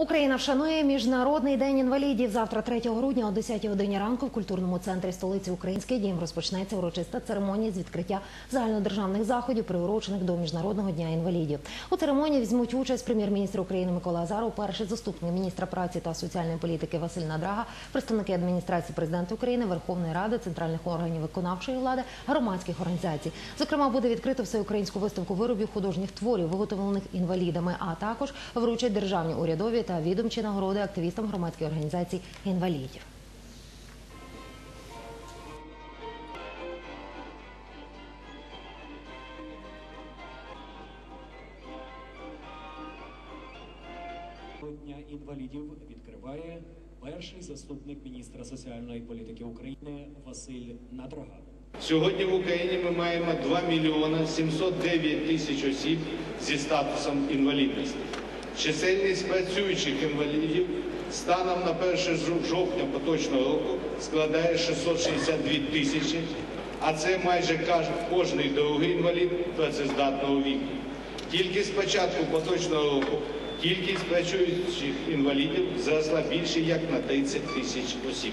Україна вшанує міжнародний день інвалідів. Завтра, 3 грудня, о 10 годині ранку, в культурному центрі столиці Український дім розпочнеться урочиста церемонія з відкриття загальнодержавних заходів, приурочених до міжнародного дня інвалідів. У церемонії візьмуть участь прем'єр-міністр України Микола Азаров, перший заступник міністра праці та соціальної політики Василь Надрага, представники адміністрації президента України, Верховної Ради, центральних органів виконавчої влади, громадських організацій. Зокрема, буде відкрито всеукраїнську виставку виробів художніх творів, виготовлених інвалідами, а також вручать державні урядові та відомчі нагороди активістам громадських організацій інвалідів. Дня інвалідів відкриває перший заступник міністра соціальної політики України Василь Надрага. Сьогодні в Україні ми маємо 2 мільйона 709 тисяч осіб зі статусом інвалідності. Чисельність працюючих інвалідів станом на 1 жовтня поточного року складає 662 тисячі, а це майже кожний другий інвалід працездатного віку. Тільки з початку поточного року кількість працюючих інвалідів зросла більше як на 30 тисяч осіб.